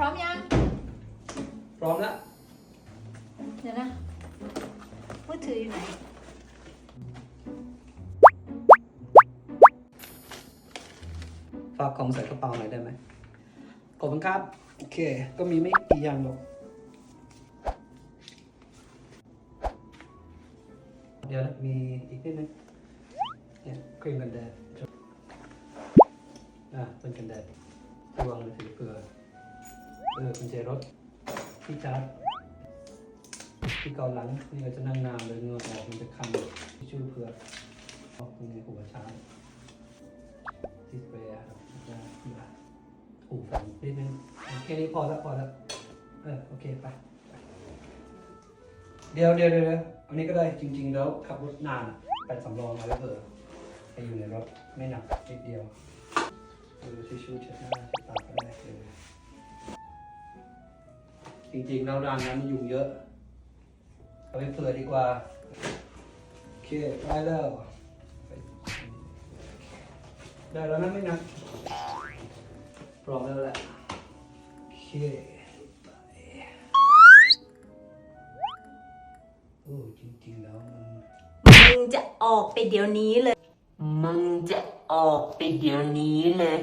ร้อมยัง พร้อมแล้วเดี๋ยวนะมือถืออยู่ไหน ฝากของใส่กระเป๋าหน่อยได้ไหมขอบคุณครับ โอเค ก็มีไม่กี่อย่างหรอก เดี๋ยวนะมีอีกนิดนึงเนี่ยครีมกันแดดอะเป็นกันแดดระวังเลยสิเผื่อเออกุญแจรถที่ชาร์จที่เกาหลังนี่ก็จะนั่งนานเลยเงือออกมันจะคันที่ชื่อเผื่อเอาตรงนี้หัวชาร์จที่สเปรย์ครับจะมาหูฟังนิดนึงแค่นี้พอแล้วพอแล้วเออโอเคไปเดี๋ยวเดี๋ยวเดี๋ยวอันนี้ก็ได้จริง ๆ แล้วขับรถนานแปดสำรองมาแล้วเผื่อไปอยู่ในรถไม่หนักนิดเดียวเออทิชชู่เช็ดหน้า จริงๆแล้วร้านนั้นยุงเยอะ เอาไปเผื่อดีกว่า โอเคได้แล้ว ได้แล้วนะไม่นะพร้อมแล้วแหละ โอเคไปโอ้จริงๆแล้วมันมึงจะออกไปเดี๋ยวนี้เลย มึงจะออกไปเดี๋ยวนี้เลย